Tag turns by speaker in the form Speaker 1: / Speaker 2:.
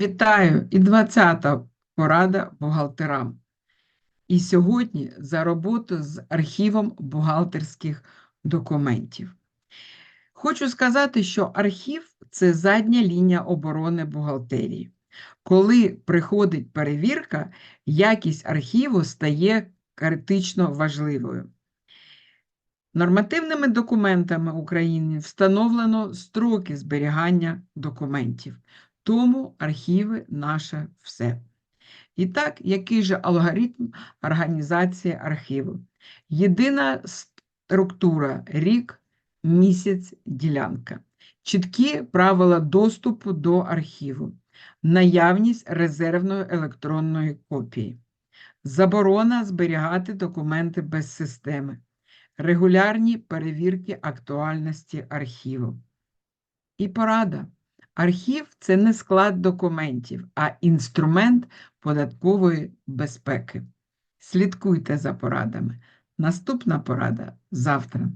Speaker 1: Вітаю! І 20-та порада бухгалтерам. І сьогодні за роботу з архівом бухгалтерських документів. Хочу сказати, що архів це задня лінія оборони бухгалтерії. Коли приходить перевірка, якість архіву стає критично важливою. Нормативними документами України встановлено строки зберігання документів. Тому архіви наше все. І так, який же алгоритм організації архіву? Єдина структура рік, місяць, ділянка. Чіткі правила доступу до архіву, наявність резервної електронної копії, заборона зберігати документи без системи, регулярні перевірки актуальності архіву. І порада. Архів це не склад документів, а інструмент податкової безпеки. Слідкуйте за порадами. Наступна порада завтра.